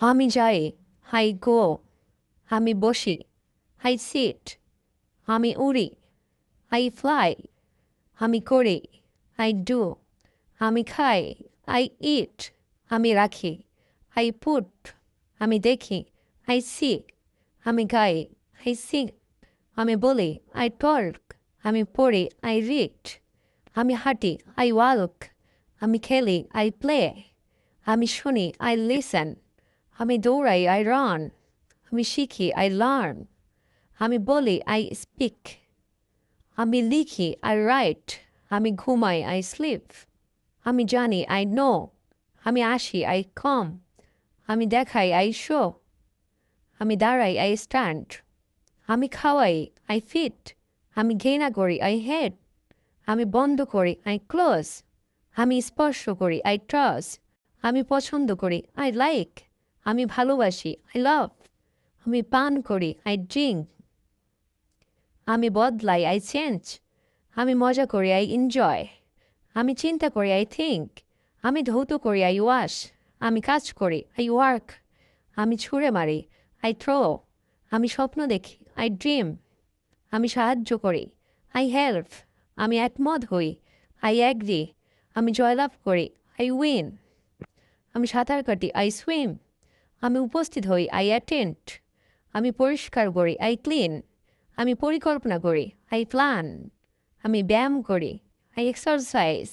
আমি যাই হাই গো আমি বসি আই সিট আমি উড়ি আই ফ্লাই আমি করি আই ডু আমি খাই আই ইট আমি রাখি আই পুট আমি দেখি আই সি আমি গাই আই সিং আমি বলি আই টর্ক আমি পড়ি আই রিড আমি হাঁটি আই ওয়ালক আমি খেলি আই প্লে আমি শুনি আই লিসেন আমি দৌড়াই আই রান আমি শিখি আই লার্ন আমি বলি আই স্পিক আমি লিখি আই রাইট আমি ঘুমাই আই স্লিপ আমি জানি আই নো আমি আসি আই কম আমি দেখাই আই শো আমি দাঁড়াই আই স্ট্যান্ড আমি খাওয়াই আই ফিট আমি ঘৃণা করি আই হেড আমি বন্ধ করি আই ক্লোজ আমি স্পর্শ করি আই ট্রাস্ট আমি পছন্দ করি আই লাইক আমি ভালোবাসি আই লাভ আমি পান করি আই ড্রিঙ্ক আমি বদলাই আই চেঞ্জ আমি মজা করি আই এনজয় আমি চিন্তা করি আই থিঙ্ক আমি ধৌত করি আই ওয়াশ আমি কাজ করি আই ওয়ার্ক আমি ছুঁড়ে মারি আই থ্রো আমি স্বপ্ন দেখি আই ড্রিম আমি সাহায্য করি আই হেল্প আমি একমত হই আই অ্যাগ্রি আমি জয়লাভ করি আই উইন আমি সাঁতার কাটি আই সুইম আমি উপস্থিত হই আই অ্যাটেন্ড আমি পরিষ্কার করি আই ক্লিন আমি পরিকল্পনা করি আই প্ল্যান আমি ব্যায়াম করি আই এক্সারসাইজ